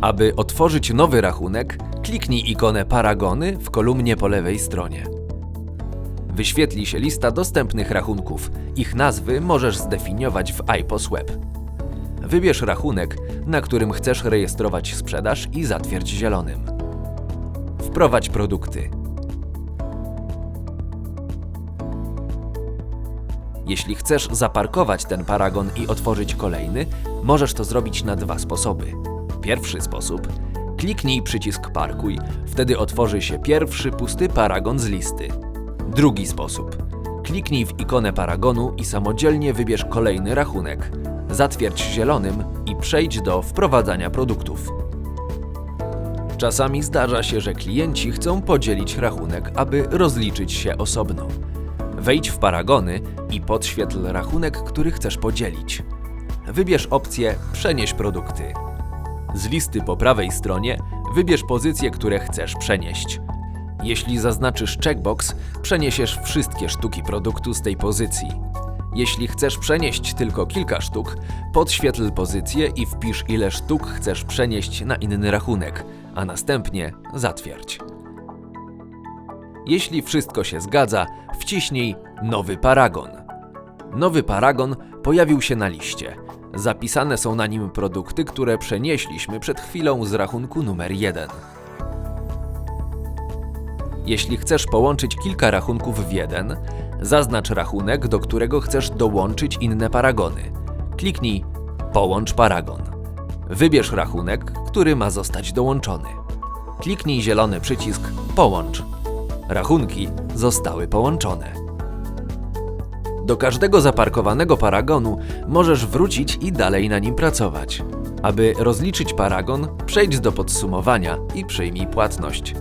Aby otworzyć nowy rachunek, kliknij ikonę Paragony w kolumnie po lewej stronie. Wyświetli się lista dostępnych rachunków. Ich nazwy możesz zdefiniować w iPOS Web. Wybierz rachunek, na którym chcesz rejestrować sprzedaż i zatwierdź zielonym. Wprowadź produkty. Jeśli chcesz zaparkować ten paragon i otworzyć kolejny, możesz to zrobić na dwa sposoby. Pierwszy sposób: kliknij przycisk Parkuj, wtedy otworzy się pierwszy pusty paragon z listy. Drugi sposób: kliknij w ikonę paragonu i samodzielnie wybierz kolejny rachunek. Zatwierdź zielonym i przejdź do wprowadzania produktów. Czasami zdarza się, że klienci chcą podzielić rachunek, aby rozliczyć się osobno. Wejdź w paragony i podświetl rachunek, który chcesz podzielić. Wybierz opcję Przenieś produkty. Z listy po prawej stronie wybierz pozycje, które chcesz przenieść. Jeśli zaznaczysz checkbox, przeniesiesz wszystkie sztuki produktu z tej pozycji. Jeśli chcesz przenieść tylko kilka sztuk, podświetl pozycję i wpisz ile sztuk chcesz przenieść na inny rachunek, a następnie zatwierdź. Jeśli wszystko się zgadza, wciśnij Nowy paragon. Nowy paragon pojawił się na liście. Zapisane są na nim produkty, które przenieśliśmy przed chwilą z rachunku numer 1. Jeśli chcesz połączyć kilka rachunków w jeden, zaznacz rachunek, do którego chcesz dołączyć inne paragony. Kliknij Połącz paragon. Wybierz rachunek, który ma zostać dołączony. Kliknij zielony przycisk Połącz. Rachunki zostały połączone. Do każdego zaparkowanego paragonu możesz wrócić i dalej na nim pracować. Aby rozliczyć paragon, przejdź do podsumowania i przyjmij płatność.